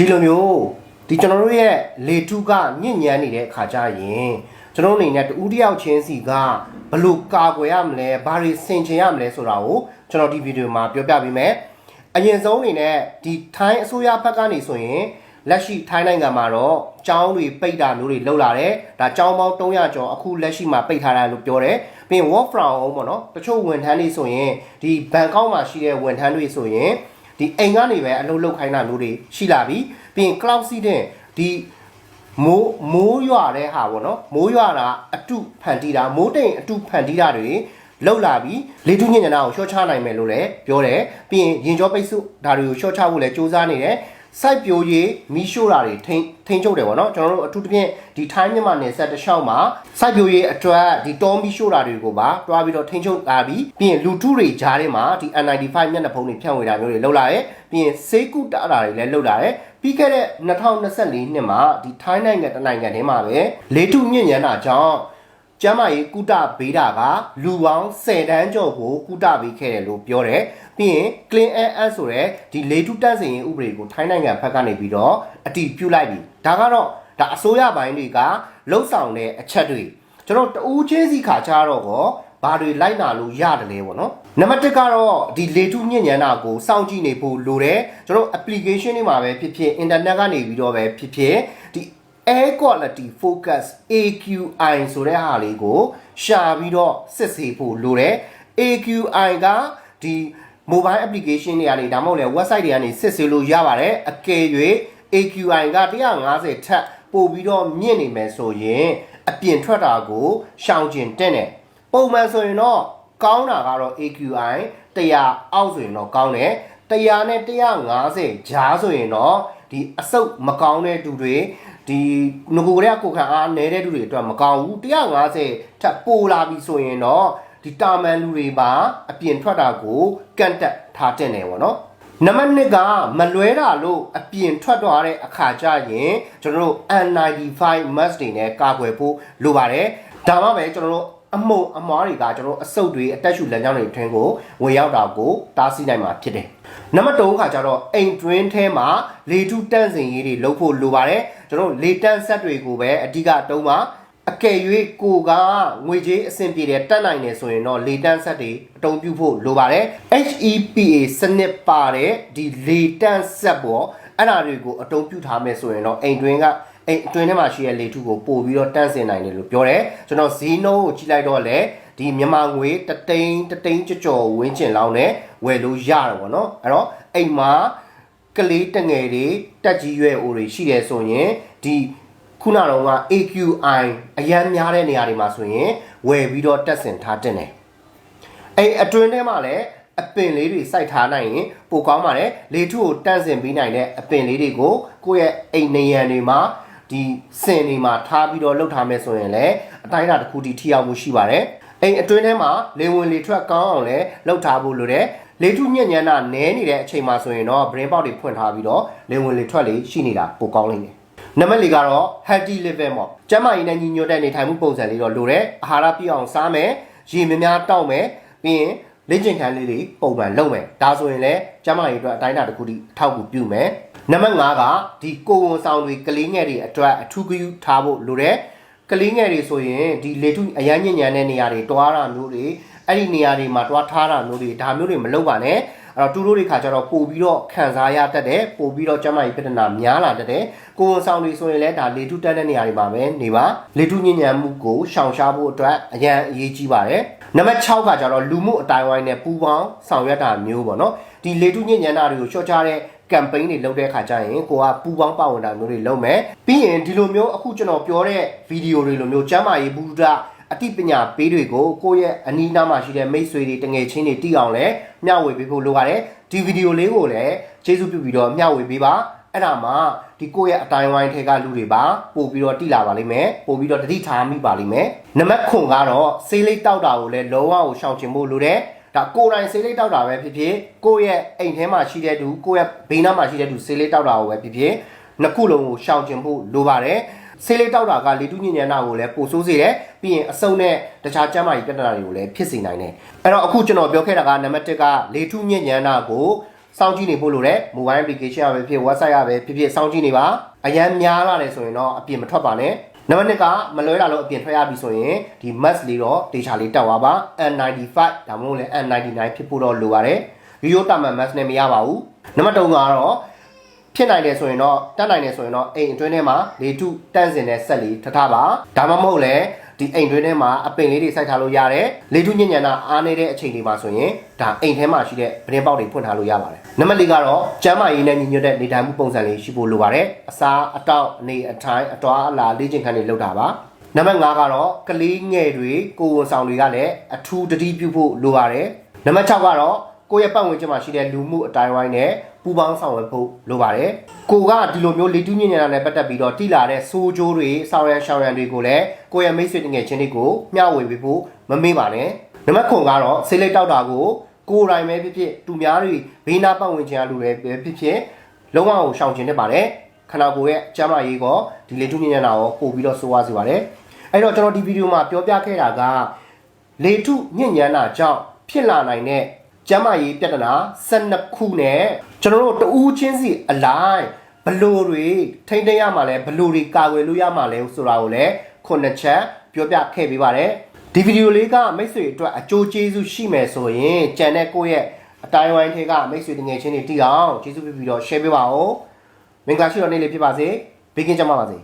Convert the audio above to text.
ဒီလိုမျိုးဒီကျွန်တော်တို့ရဲ့လေထုကညဉ့်ညမ်းနေတဲ့အခါကျရင်ကျွန်တော်တို့အနေနဲ့တူတယောက်ချင်းစီကဘယ်လို့ကာကွယ်ရမလဲဘာတွေဆင်ခြင်ရမလဲဆိုတာကိုကျွန်တော်ဒီဗီဒီယိုမှာပြောပြပေးမယ်အရင်ဆုံးအနေနဲ့ဒီထိုင်းအစိုးရဘက်ကနေဆိုရင်လက်ရှိထိုင်းနိုင်ငံမှာတော့ကျောင်းတွေပိတ်တာမျိုးတွေလုပ်လာတယ်ဒါကျောင်းပေါင်း300ကျော်အခုလက်ရှိမှာပိတ်ထားတယ်လို့ပြောတယ်ပြီးရင် work from home ပေါ့နော်တချို့ဝန်ထမ်းတွေဆိုရင်ဒီဘန်ကောက်မှာရှိတဲ့ဝန်ထမ်းတွေဆိုရင် ဒီအိမ်ကနေပဲအလုပ်လုပ်ခိုင်းတာမျိုးတွေရှိလာပြီပြီးရင် cloud seeding ဒီမိုးမိုးရွာတဲ့ဟာပေါ့နော်မိုးရွာတာအတုဖန်တီးတာမိုးတိမ်အတုဖန်တီးတာတွေလောက်လာပြီလေထုညဉ့်ညံတာကိုရှော့ချနိုင်မယ်လို့လည်းပြောတယ်ပြီးရင်ရင်ကြောပိတ်ဆို့ဒါတွေကိုရှော့ချဖို့လည်းစူးစမ်းနေတယ် စိုက်ပျိုးရေးမီးရှို့တာတွေထိန်းထိန်းချုပ်တယ်ပေါ့နော်ကျွန်တော်တို့အထူးသဖြင့်ဒီထိုင်းမြန်မာနယ်စပ်တစ်လျှောက်မှာစိုက်ပျိုးရေးအတွက်ဒီတောမီးရှို့တာတွေကိုပါတွားပြီးတော့ထိန်းချုပ်လာပြီးပြီးရင်လူထုတွေကြားထဲမှာဒီ N95 မျက်နှာဖုံးတွေဖြန့်ဝေတာမျိုးတွေလုပ်လာတယ်ပြီးရင်စေကုတာတာတွေလည်းလုပ်လာတယ်ပြီးခဲ့တဲ့2024နှစ်မှာဒီထိုင်းနိုင်ငံတစ်နိုင်ငံထဲမှာပဲလေထုညဉ့်ညံတာကြောင့် ကျမ်းမာရေးကုတဘေးတာကလူပေါင်း10တန်းကျော်ကိုကုတပေးခဲ့တယ်လို့ပြောတယ်ပြီးရင် Clean Air Act ဆိုတဲ့ဒီလေထုတန့်စင်ရေးဥပဒေကိုထိုင်းနိုင်ငံဘက်ကနေပြီးတော့အတည်ပြုလိုက်ပြီဒါကတော့ဒါအစိုးရပိုင်းတွေကလှုပ်ဆောင်တဲ့အချက်တွေကျွန်တော်တူးချင်းစီခါချတော့ကောဘာတွေလိုက်နာလို့ရတယ်လဲပေါ့နော်နံပါတ်1ကတော့ဒီလေထုညဉ့်ညံတာကိုစောင့်ကြည့်နေဖို့လိုတယ်ကျွန်တော် application တွေမှာပဲဖြစ်ဖြစ် internet ကနေပြီးတော့ပဲဖြစ်ဖြစ်ဒီ air quality focus AQI ဆိုတဲ့ဟာလေးကို ရှာပြီးတော့စစ်ဆေးဖို့လိုတယ် AQI ကဒီ mobile application တွေကနေဒါမှမဟုတ်လေ website တွေကနေစစ်ဆေးလို့ရပါတယ်အကယ်၍ AQI က150ထက်ပို့ပြီးတော့မြင့်နေမယ်ဆိုရင် အပြင်ထွက်တာကိုရှောင်ကျင်တဲ့တယ်ပုံမှန်ဆိုရင်တော့ကောင်းတာကတော့ AQI 100အောက်ဆိုရင်တော့ကောင်းတယ်100နဲ့150ကြားဆိုရင်တော့ဒီအဆုတ်မကောင်းတဲ့သူတွေ ဒီငကိုရဲကိုခံအားနေတဲ့သူတွေအတွက်မကောင်းဘူး150ထပ်ပိုလာပြီဆိုရင်တော့ဒီတာမန်လူတွေပါအပြင်ထွက်တာကိုကန့်တက်ထားတဲ့နေပေါ့နော်နံပါတ်1ကမလွဲတာလို့အပြင်ထွက်သွားတဲ့အခါကျရင်ကျွန်တော်တို့ N95 mask တွေနဲ့ကာကွယ်ဖို့လိုပါတယ်ဒါမှပဲကျွန်တော်တို့အမုံအမွားတွေကကျွန်တော်တို့အဆုတ်တွေအတက်ရှူလမ်းကြောင်းတွေအတွင်းကိုဝင်ရောက်တာကိုတားဆီးနိုင်မှာဖြစ်တယ်။နံပါတ်3ခါကျတော့အိမ်တွင်းထဲမှာလေထုတန့်စင်ရေးတွေလုပ်ဖို့လိုပါတယ်။ ကျွန်တော်တို့လေတန့်ဆက်တွေကိုပဲအဓိကတုံးပါအကယ်၍ကိုကငွေကြေးအဆင်ပြေတယ်တက်နိုင်တယ်ဆိုရင်တော့လေတန့်ဆက်တွေအတုံးပြုဖို့လိုပါတယ် HEPA စနစ်ပါတဲ့ဒီလေတန့်ဆက်ပေါ့အဲ့ဒါတွေကိုအတုံးပြုထားမယ်ဆိုရင်တော့အိမ်တွင်းကအိမ်အတွင်းထဲမှာရှိတဲ့လေထုကိုပို့ပြီးတော့တန့်စင်နိုင်တယ်လို့ပြောတယ်ကျွန်တော်ဈေးနှုန်းကိုကြည့်လိုက်တော့လေဒီမြန်မာငွေတသိန်းတသိန်းကြော်ကြော်ဝင်းကျင်လောင်းနဲ့ဝယ်လို့ရတယ်ပေါ့နော်အဲ့တော့အိမ်မှာ ကလေးတငယ်တွေတက်ကြီးရွယ်အိုတွေရှိတယ်ဆိုရင်ဒီခုနတော့က AQI အရန်များတဲ့နေရာတွေမှာဆိုရင်ဝယ်ပြီးတော့တက်ဆင်ထားတင်တယ်အဲ့အတွင်းထဲမှာလည်းအပင်လေးတွေစိုက်ထားနိုင်ရင်ပိုကောင်းပါတယ်လေထုကိုတန့်စင်ပေးနိုင်တဲ့အပင်လေးတွေကိုကိုယ့်ရဲ့အိမ်နေရန်တွေမှာဒီစင်တွေမှာထားပြီးတော့လှုပ်ထားမယ်ဆိုရင်လည်းအတိုင်းအတာတစ်ခုတည်းထိရောက်မှုရှိပါတယ်အိမ်အတွင်းထဲမှာလေဝင်လေထွက်ကောင်းအောင်လည်းလှုပ်ထားဖို့လိုတယ် လေထုညံ့ညံ့တာနဲနေတဲ့အချိန်မှာဆိုရင်တော့ brain box တွေဖွင့်ထားပြီးတော့လေဝင်လေထွက်လေးရှိနေတာပိုကောင်းလိမ့်မယ်နံပါတ်၄ကတော့ healthy living ပေါ့ကျန်းမာရေးနဲ့ညီညွတ်တဲ့နေထိုင်မှုပုံစံလေးတော့လိုတယ်အာဟာရပြည့်အောင်စားမယ်ရေများများတောက်မယ်ပြီးရင်လေ့ကျင့်ခန်းလေးတွေပုံမှန်လုပ်မယ်ဒါဆိုရင်လည်းကျန်းမာရေးအတွက်အတိုင်းအတာတစ်ခုတည်းအထောက်အကူပြုမယ်နံပါတ်5ကဒီကိုဝန်ဆောင်တွေကလေးငယ်တွေအတွက်အထူးဂရုထားဖို့လိုတယ်ကလေးငယ်တွေဆိုရင်ဒီလေထုအရမ်းညဉ့်ညံတဲ့နေရာတွေတွားတာမျိုးတွေ အဲ့ဒီနေရာတွေမှာတွားထားတာမျိုးတွေဒါမျိုးတွေမလုပ်ပါနဲ့အဲ့တော့တူတို့တွေခါကျတော့ပို့ပြီးတော့ခံစားရတတ်တယ်ပို့ပြီးတော့ကျန်းမာရေးပြဿနာများလာတတ်တယ်ကိုဝန်ဆောင်တွေဆိုရင်လည်းဒါလေထုတက်တဲ့နေရာတွေမှာပဲနေပါလေထုညဉ့်ညံမှုကိုရှောင်ရှားဖို့အတွက်အရန်အရေးကြီးပါတယ်နံပါတ်6ကကျတော့လူမှုအတိုင်းဝိုင်းနဲ့ပူးပေါင်းဆောင်ရွက်တာမျိုးပေါ့နော်ဒီလေထုညဉ့်ညံတာတွေကိုရှော့ချတဲ့ campaign တွေလုပ်တဲ့အခါကျရင်ကိုကပူပေါင်းပါဝင်တာမျိုးတွေလုပ်မယ်ပြီးရင်ဒီလိုမျိုးအခုကျွန်တော်ပြောတဲ့ဗီဒီယိုတွေလိုမျိုးကျမ်းမာရေးဘုဒ္ဓ အသိပညာပေးတွေကိုကိုယ့်ရဲ့အနီးနားမှာရှိတဲ့မိတ်ဆွေတွေတငယ်ချင်းတွေတိအောင်လဲမျှဝေပေးဖို့လိုပါတယ်ဒီဗီဒီယိုလေးကိုလည်းကျေးဇူးပြုပြီးတော့မျှဝေပေးပါအဲ့ဒါမှဒီကိုယ့်ရဲ့အတိုင်းဝိုင်းထဲကလူတွေပါပို့ပြီးတော့တိလာပါလိမ့်မယ်ပို့ပြီးတော့တတိထားမိပါလိမ့်မယ်နံပါတ်9ကတော့ဆေးလိပ်တောက်တာကိုလည်းလုံးဝကိုရှောင်ကျဉ်ဖို့လိုတယ်ဒါကိုယ်တိုင်ဆေးလေးတောက်တာပဲဖြစ်ဖြစ်ကိုယ့်ရဲ့အိမ်ထဲမှာရှိတဲ့သူကိုယ့်ရဲ့ဘေးနားမှာရှိတဲ့သူဆေးလေးတောက်တာကိုပဲဖြစ်ဖြစ်နှစ်ခုလုံးကိုရှောင်ကျဉ်ဖို့လိုပါတယ် ဆေးလေးတောက်တာကလေတုညဉ့်ညံတာကိုလည်းပိုဆိုးစေတယ်ပြီးရင်အစုံနဲ့တခြားကျန်းမာရေးပြဿနာတွေကိုလည်းဖြစ်စေနိုင်တယ်အဲ့တော့အခုကျွန်တော်ပြောခဲ့တာကနံပါတ်1ကလေတုညဉ့်ညံတာကိုစောင့်ကြည့်နေဖို့လိုတယ် mobile application ရပဲဖြစ် website ရပဲဖြစ်ဖြစ်စောင့်ကြည့်နေပါအရန်များလာတယ်ဆိုရင်တော့အပြင်မထွက်ပါနဲ့နံပါတ်1ကမလွဲတာလို့အပြင်ထွက်ရပြီဆိုရင်ဒီ mask လေးတော့ဒေချာလေးတက်သွားပါ N95 ဒါမှမဟုတ်လည်း N99 ဖြစ်ဖို့တော့လိုပါတယ်ရိုးရိုးတာမန် mask နဲ့မရပါဘူးနံပါတ်3ကတော့ ဖြစ်နိုင်တယ်ဆိုရင်တော့တက်နိုင်တယ်ဆိုရင်တော့အိမ်အတွင်းထဲမှာလေထုတန့်စင်တဲ့ဆက်လေးထထားပါဒါမှမဟုတ်လည်းဒီအိမ်တွင်းထဲမှာအပင်လေးတွေစိုက်ထားလို့ရတယ်လေထုညဉ့်ညံတာအားနေတဲ့အချိန်တွေမှာဆိုရင်ဒါအိမ်ထဲမှာရှိတဲ့ပရင်ပေါက်တွေဖွင့်ထားလို့ရပါတယ်နံပါတ်၄ကတော့ကျန်းမာရေးနဲ့ညီညွတ်တဲ့နေထိုင်မှုပုံစံလေးရှိဖို့လိုပါတယ်အစားအတောက်အနေအထိုင်အတွားအလာလေ့ကျင့်ခန်းတွေလုပ်တာပါနံပါတ်5ကတော့ကလေးငယ်တွေကိုယ်ဝန်ဆောင်တွေကလည်းအထူးတတိပြုဖို့လိုပါတယ်နံပါတ်6ကတော့ကိုယ့်ရဲ့ပတ်ဝန်းကျင်မှာရှိတဲ့လူမှုအတိုင်းဝိုင်းနဲ့ ပူးပေါင်းဆောင်ရွက်ဖို့လိုပါတယ်။ကိုကဒီလိုမျိုးလေတူးညဉ့်ညံတာနဲ့ပတ်သက်ပြီးတော့တိလာတဲ့စိုးကြိုးတွေဆောင်းရန်ရှောင်းရန်တွေကိုလည်းကိုယ့်ရဲ့မိတ်ဆွေတငယ်ချင်းတွေကိုမျှဝေပေးဖို့မမေ့ပါနဲ့။နံပါတ်9ကတော့ဆေးလိပ်တောက်တာကိုကိုယ်တိုင်ပဲဖြစ်ဖြစ်သူများတွေဘေးနားပတ်ဝန်းကျင်ကလူတွေပဲဖြစ်ဖြစ်လုံးဝကိုရှောင်ကျဉ်နေပါတယ်။ခန္ဓာကိုယ်ရဲ့ကျန်းမာရေးကောဒီလေတူးညဉ့်ညံတာကိုပို့ပြီးတော့ဆိုးရစေပါတယ်။အဲ့တော့ကျွန်တော်ဒီဗီဒီယိုမှာပြောပြခဲ့တာကလေထုညဉ့်ညမ်းတာကြောင့်ဖြစ်လာနိုင်တဲ့ ကျန်းမာရေးပြဿနာ12ခုနဲ့ကျွန်တော်တို့တဦးချင်းစီအလိုက်ဘလို့တွေထိမ့်သိမ်းရမှာလဲဘလို့တွေကာကွယ်လို့ရမှာလဲဆိုတာကိုလည်းခုနှစ်ချက်ပြောပြခဲ့ပေးပါတယ်ဒီဗီဒီယိုလေးကမိတ်ဆွေအတွက်အကျိုးကျေးဇူးရှိမယ်ဆိုရင်ကြံတဲ့ကိုယ့်ရဲ့အတိုင်းဝိုင်းထဲကမိတ်ဆွေတငယ်ချင်းတွေတည်အောင်ကျေးဇူးပြုပြီးတော့ share ပေးပါဦးမင်္ဂလာရှိတော်နေ့လေးဖြစ်ပါစေဘေးကင်းကြပါပါစေ